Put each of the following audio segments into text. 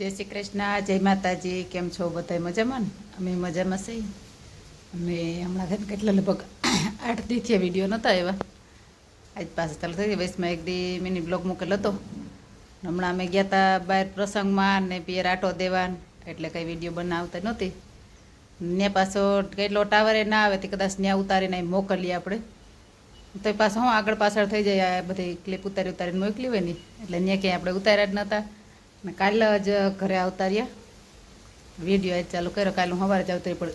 જય શ્રી કૃષ્ણ, જય માતાજી, કેમ છો બધા મજામાં ને? અમે મજામાં છીએ. અમે હમણાં કેટલા લગભગ આઠ દીથી વીડિયો નહોતા એવા આજ પાસે ચાલુ થઈ વૈશમાં એક દી મિની બ્લોગ મૂકેલો હતો. હમણાં અમે ગયા હતા બહાર પ્રસંગમાં ને પિયર આટો દેવાન, એટલે કંઈ વીડિયો બનાવતા નહોતી. ને પાછો કેટલો ટાવરે ના આવે તે કદાચ ત્યાં ઉતારીને મોકલીએ આપણે. તો પાછો હું આગળ પાછળ થઈ જાય, આ બધી ક્લિપ ઉતારી ઉતારીને મોકલી હોય ને, એટલે ત્યાં ક્યાંય આપણે ઉતાર્યા જ નહોતા ને કાલે જ ઘરે આવતા રહ્યા. વીડિયો આજ ચાલુ કર્યો. કાલે હું સવારે જ આવતી પણ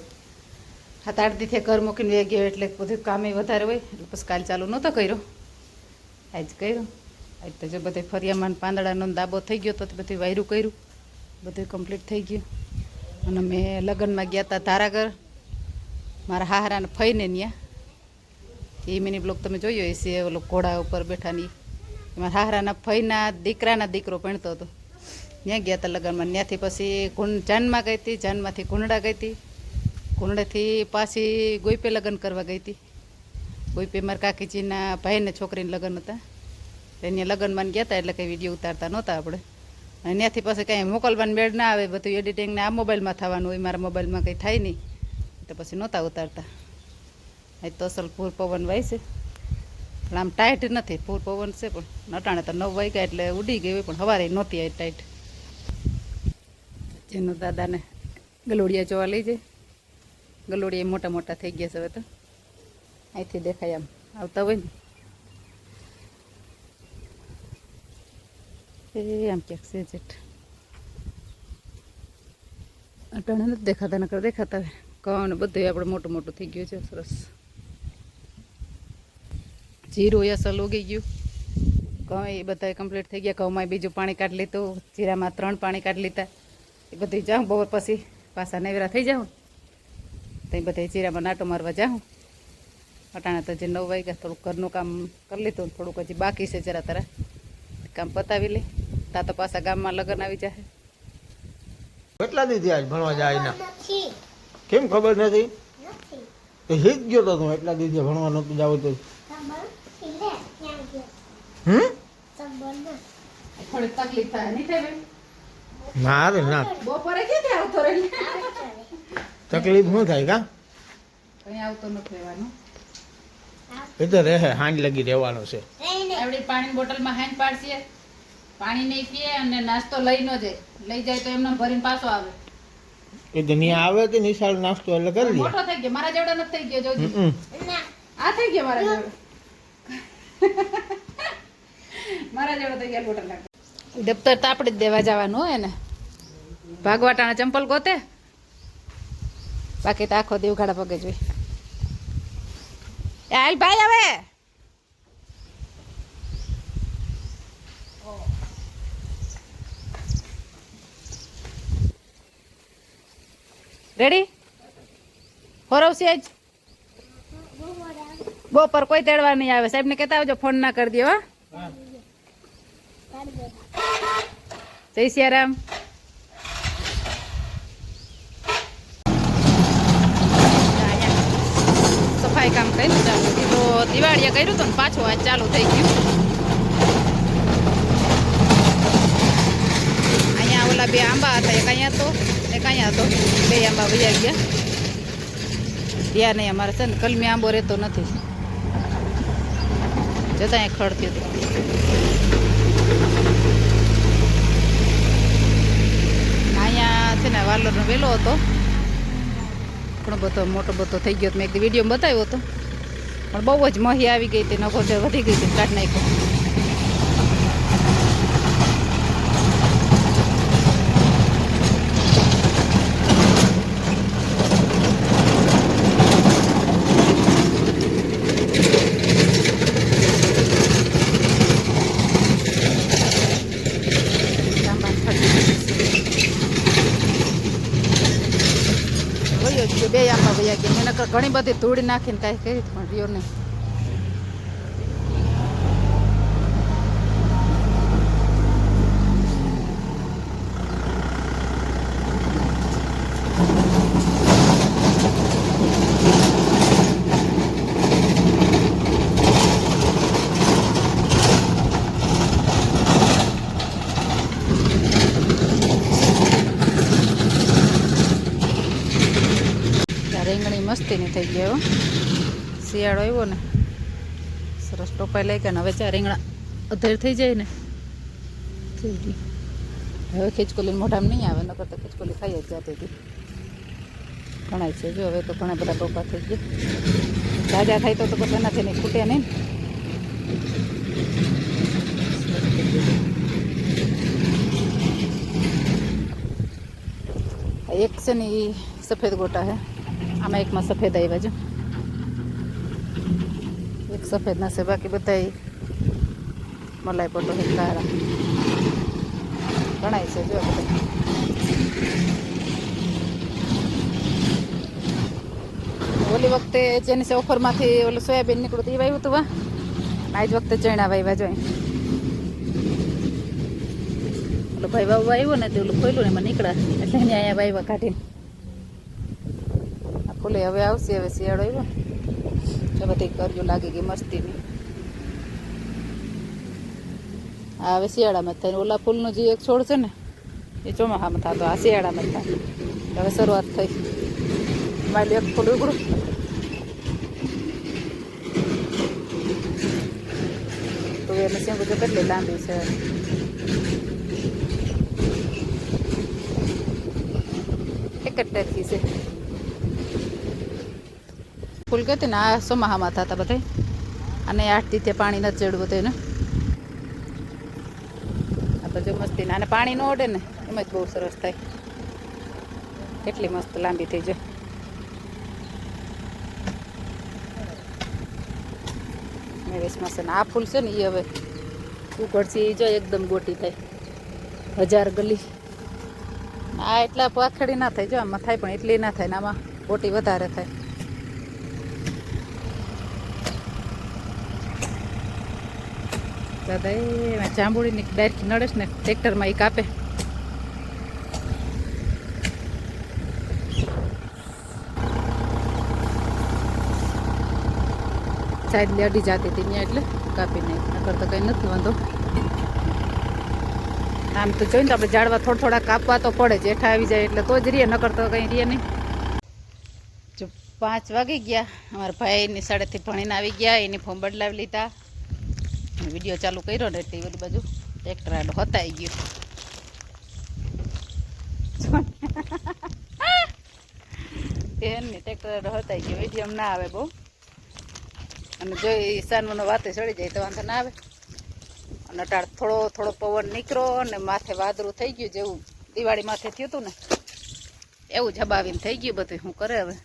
હાથ આઠથી ઘર મૂકીને વે ગયો એટલે બધું કામે વધારે હોય. એટલે પછી કાલે ચાલુ નહોતો કર્યો. આજ કર્યો. આજ તો જો બધે ફરિયામાં પાંદડાનો દાબો થઈ ગયો તો બધું વાયરું કર્યું. બધું કમ્પ્લીટ થઈ ગયું. અને મેં લગ્નમાં ગયા હતા ધારાગર મારા હાહરાને ફઈને ત્યાં એ મિની બ્લોક તમે જોયો હશે, ઓલો ઘોડા ઉપર બેઠાની મારા હાહરાના ફઈના દીકરાના દીકરો ભણતો હતો. ત્યાં ગયા હતા લગ્નમાં. ત્યાંથી પછી કુંડ જાનમાં ગઈ હતી, જાનમાંથી કુંડડા ગઈ હતી. કુંડડેથી પાછી ગોઈપે લગ્ન કરવા ગઈ હતી. ગોઈપે મારા કાકીજીના ભાઈને છોકરીને લગ્ન હતા. એને લગ્નમાં ગયા હતા એટલે કંઈ વીડિયો ઉતારતા નહોતા આપણે. અને ત્યાંથી પછી કાંઈ મોકલવાનું મેળ ના આવે, બધું એડિટિંગને આ મોબાઈલમાં થવાનું હોય, મારા મોબાઈલમાં કંઈ થાય નહીં. તો પછી નહોતા ઉતારતા. આજ તો અસલ પૂર પવન વાય છે. પણ આમ ટાઈટ નથી. પૂર પવન છે પણ અટાણે તો નવ વાગ્યા એટલે ઉડી ગઈ પણ સવારે નહોતી આવી ટાઈટ જેનો દાદાને ગલોડિયા જોવા લઈ જાય. ગલોડિયા મોટા મોટા થઈ ગયા છે હવે તો. અહીંથી દેખાય આમ આવતા હોય ને. એ આમ ક્યાંક છે જેટ અટાણે નથી દેખાતા, નકર દેખાતા હોય. ઘઉં ને બધું આપણે મોટું મોટું થઈ ગયું છે, સરસ. જીરું અસલ ઉગી ગયું. ઘઉં એ બધા કમ્પ્લીટ થઈ ગયા. ઘઉંમાં બીજું પાણી કાઢી લીધું. જીરામાં ત્રણ પાણી કાઢી લીધા. એ બધી જાઉં બપોર પછી પાછા નેવરા થઈ જાઉં. તો એ બધા ચીરામાં નાટો મારવા જાઉં. અટાણે તો જે નવ વાગ્યા થોડુંક ઘરનું કામ કરી લીધું થોડુંક હજી બાકી છે જરા તારા. કામ પતાવી લે. તા તો પાછા ગામમાં લગ્ન આવી જાય કેટલા દી થયા ભણવા જાય ના કેમ ખબર નથી? તો હિત ગયો તો તું એટલા દી ભણવા નતું જાવ તો. હમ? તકલીફ થાય. નહીં થાય બેન? ના. બપોરે ક્યાંથી આવતો રહી. તકલીફ શું થાય કા? કઈ આવતો નથી રહેવાનું. એ તો રહે હાંડ લગી રહેવાનું છે. એવડી પાણીની બોટલમાં હાંડ પાડશે. પાણી નહીં પીએ અને નાસ્તો લઈ ન જાય. લઈ જાય તો એમને ભરીને પાછો આવે. એ દુનિયા આવે તો નિશાળ નાસ્તો એટલે કરી લે. મોટો થઈ ગયો. મારા જેવડો નથી થઈ ગયો જોજો. આ થઈ ગયો મારા જેવડો. મારા જેવડો થઈ ગયા બોટલ દફતર તો આપણે જ દેવા જવાનું હોય ને. ભાગવાટાના ચંપલ ગોતે? બાકી તો આખો દેવઘાડા પગે જોઈ હાલ ભાઈ હવે. રેડી હોરવસી જ બપોર કોઈ તેડવા નહીં આવે. સાહેબ ને કહેતા આવજો ફોન ના કરી દો જય સિયારામ. સફાઈ કામ કર્યું ચાલુ તો દિવાળીએ કર્યું હતું ને પાછું આજ ચાલુ થઈ ગયું. અહીંયા ઓલા બે આંબા હતા, એક અહીંયા તો એક અહીંયા હતો. બે આંબા વૈયા ગયા. ત્યાં નહીં અમારે છે ને કલમી આંબો રહેતો નથી. જતા અહીંયા ખડતી હતી. અહીંયા છે ને વાલોરનો વેલો હતો. ઘણો બધો મોટો બધો થઈ ગયો મેં એક વીડિયો બતાવ્યો હતો. પણ બહુ જ મહી આવી ગઈ હતી જે વધી ગઈ હતી કાઢ નાખ્યો લાંબા ફરી. વયો જ ગયો, બે આંબા વયા ગયા મેં નકર ઘણી બધી ધૂળ નાખીને કાંઈ કરી પણ રહ્યો નહીં. હો શિયાળો આવ્યો ને. સરસ ટોપાઈ લઈ ગયા ને. હવે ચાર રીંગણા અધેર થઈ જાય ને. હવે ખીચકોલી મોઢામાં નહીં આવે, નકર તો ખીચકોલી ખાઈ જ જતી હતી ઘણા છે જો, હવે તો ઘણા બધા ટોપા થઈ ગયા. તાજા થાય તો તો પછી એનાથી નહીં ખૂટે નહીં એક છે ને એ સફેદ ગોટા છે આમાં એકમાં સફેદ આવ્યા જો. એક સફેદ ના છે, બાકી બધા મલાઈ પોટો છે, કાળા. ઘણાય છે જો બધા. ઓલી વખતે જેની છે ઓફરમાંથી ઓલું સોયાબીન નીકળ્યું હતું એ વાવ્યું હતું વા આજ વખતે ચણા વાવ્યા જોઈ ઓલો ભાઈ વાવવા આવ્યો ને તે ઓલું ખોલ્યું એમાં નીકળ્યા. એટલે અહીંયા વાવ્યા કાઢીને. ફૂલે હવે આવશે, હવે શિયાળો આવ્યો. તો બધી કર્યું લાગી ગઈ મસ્તીની. હવે શિયાળામાં થાય ઓલા ફૂલનો જે એક છોડ છે ને, એ ચોમાસામાં થતો, આ શિયાળામાં થાય. હવે શરૂઆત થઈ. મારી એક ફૂલ ઉગડું તો એને શેંગુ તો કેટલી લાંબી છે. એક જ ટેકી છે. ફૂલ કહેતી ને આ સોમાહામાં થતા બધા અને આઠ ત્યાં પાણી નથી ચડવું તો એને. આ જો મસ્તી અને પાણી ન ઓડે ને, એમ જ બહુ સરસ થાય. કેટલી મસ્ત લાંબી થઈ જાય છે ને આ ફૂલ છે ને એ હવે ઉકળશે એ જો એકદમ ગોટી થાય. હજાર ગલી. આ એટલા પાખડી ના થાય જો, આમાં થાય પણ એટલી ના થાય ને આમાં ગોટી વધારે થાય. દાદા જાંબુડીની ડાયરેક્ટ નડે ને, ટ્રેક્ટરમાં એ કાપે. સાઈડ લેડી જતી હતી ત્યાં એટલે કાપી નાખી. નકર તો કંઈ નથી, વાંધો. આમ તો જોઈને તો આપણે ઝાડવા થોડા થોડા કાપવા તો પડે, જેઠા આવી જાય એટલે તો જ રહીએ, નકર તો કંઈ રહીએ નહીં. પાંચ વાગી ગયા. અમારા ભાઈની શાળેથી ભણીને આવી ગયા એની ફોમ બદલાવી લીધા. વીડિયો ચાલુ કર્યો ને એટલે બધી બાજુ ટ્રેક્ટર આડો હતાઈ ગયું. એમને ટ્રેક્ટર આડો હતાઈ ગયો. વીડિયો ના આવે બહુ. અને જો એ વાતે ચડી જાય તો વાંધો ના આવે. અને અટાળ થોડો થોડો પવન નીકળો અને માથે વાદળું થઈ ગયું જેવું દિવાળી માથે થયું હતું ને. એવું જબાવીને થઈ ગયું બધું. શું કરે હવે?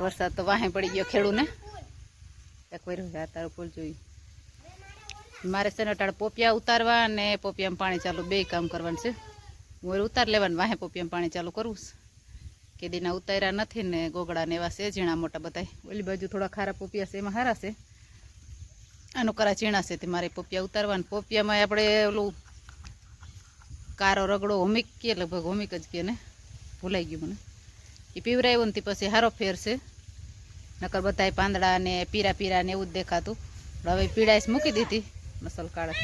વરસાદ તો વાહે પડી ગયો ખેડૂને. એક વાર તારું ફૂલ જોયું. મારે છે પોપિયા ઉતારવા અને પોપિયામાં પાણી ચાલુ, બે કામ કરવાનું છે. હું ઉતાર લેવાનું, વાહે પોપિયામાં પાણી ચાલુ કરવું છે. કેદીના ઉતાર્યા નથી ને ગોગડા ને એવા છે, ઝીણા મોટા બધા ઓલી બાજુ થોડા ખારા પોપિયા છે, એમાં સારા છે. આનું કરા ઝીણા છે તે મારે પોપિયા ઉતારવાના. પોપિયામાં આપણે ઓલું કારો રગડો હોમિક કે લગભગ હોમિક જ કે ને ભૂલાઈ ગયું મને. એ પીવરાયું ને પછી હારો ફેર છે. નકર બધાય પાંદડા ને પીરા પીરા ને એવું જ દેખાતું. હવે પીડાઈશ મૂકી દીધી. મસલ કાળા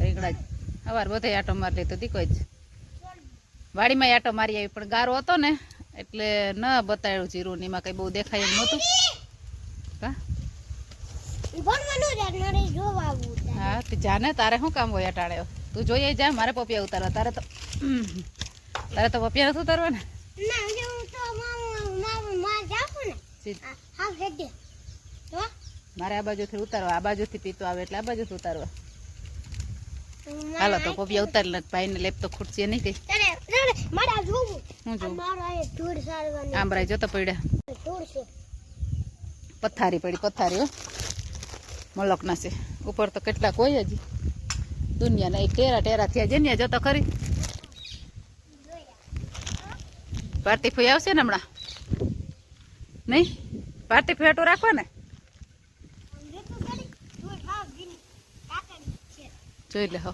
રીંગણા જ. સવાર બધે આટો મારી લીધો દીકો જ. વાડીમાં આટો મારી આવી પણ ગારો હતો ને એટલે ન બતાવ્યું જીરું ને એમાં કઈ બહુ દેખાય એમ નહોતું. હા? હા તે જાને તારે શું કામ હોય અટાડે તું જોઈએ જા મારે પપિયા ઉતારવા. તારે તો તારે તો પપિયા નથી ઉતારવા ને. મારે આ બાજુથી ઉતારવા આ બાજુથી પીતો આવે એટલે આ બાજુથી ઉતારવા. હાલો તો પપિયા ઉતારી લે ભાઈને લેપ તો ખૂટશે નહીં કઈ હું જોઉં. આંબરાઈ જોતો પડ્યા. પથારી પડી પથારી હો. મલકના છે. ઉપર તો કેટલાક હોય હજી. દુનિયાના એક ટેરા ટેરા થયા જન્યા જતો ખરી. પાર્ટી ફઈ આવશે ને હમણાં? નહીં? પાર્ટી ફેટું રાખવા ને જોઈ લે હો.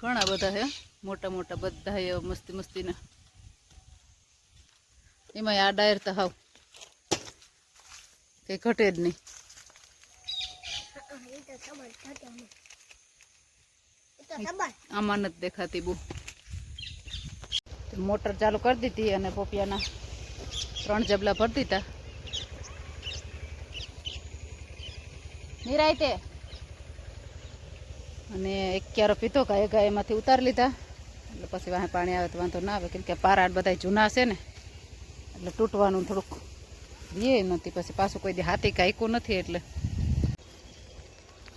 ઘણા બધા હે, મોટા મોટા બધા હે મસ્તી મસ્તીના. એમાં આ ડાયર તો હાવ કઈ ઘટે જ નહીં. આમાં નથી દેખાતી બહુ. મોટર ચાલુ કરી દીધી અને પોપિયાના ત્રણ જબલા ભરી દીધા. નિરાય અને એક ક્યારો પીધો ગાય ગાય એમાંથી ઉતારી લીધા. એટલે પછી વાહે પાણી આવે તો વાંધો ના આવે, કેમ કે પારા બધા જૂના છે ને. એટલે તૂટવાનું થોડુંક દે નથી, પછી પાછું કોઈ દી હાથી કાંઈકું નથી એટલે.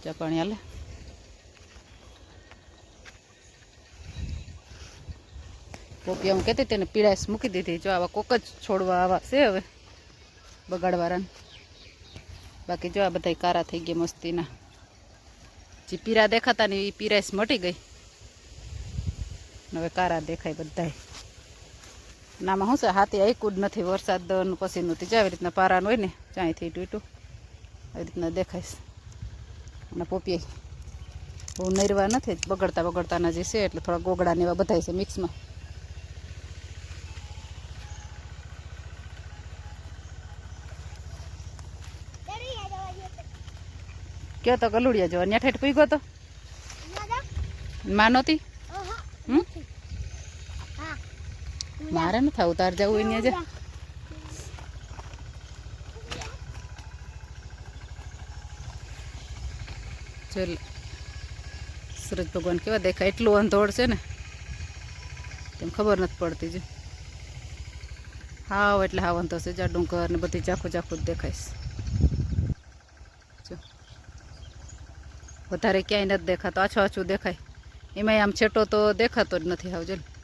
ચા પાણી હાલે. પોપી હું કહેતી તેને પીળાશ મૂકી દીધી. જો આવા કોક જ છોડવા આવા છે હવે બગાડવાળાને બાકી જો આ બધા કારા થઈ ગયા મસ્તીના. જે પીરા દેખાતા ને એ પીરાશ મટી ગઈ. હવે કારા દેખાય બધાય. નામાં શું છે? હાથી આઈકું જ નથી વરસાદ પછી નહોતી જાય આવી રીતના પારાનું હોય ને ચાંયથી ટૂટું આવી રીતના દેખાય અને પોપીએ બહુ નરવા નથી, બગડતા બગડતાના જે છે એટલે થોડા ગોગડા ને એવા બધાય છે મિક્સમાં કયો તો ગલુડિયા જો ન્યા ઠેઠ તો? માં નહોતી મારે ન થાય ઉતાર જવું અહીંયા જ. ચલ સૂરજ ભગવાન કેવા દેખાય એટલું અંધોળ છે ને. તેમ ખબર નથી પડતી જ. હાવ એટલે હાવ અંધો છે જ્યાં ડુંગર ને બધી ઝાખું ઝાખું જ દેખાઈશ વધારે ક્યાંય નથી દેખાતો આછું આછું દેખાય એમાંય આમ છેટો તો દેખાતો જ નથી આવજો ને.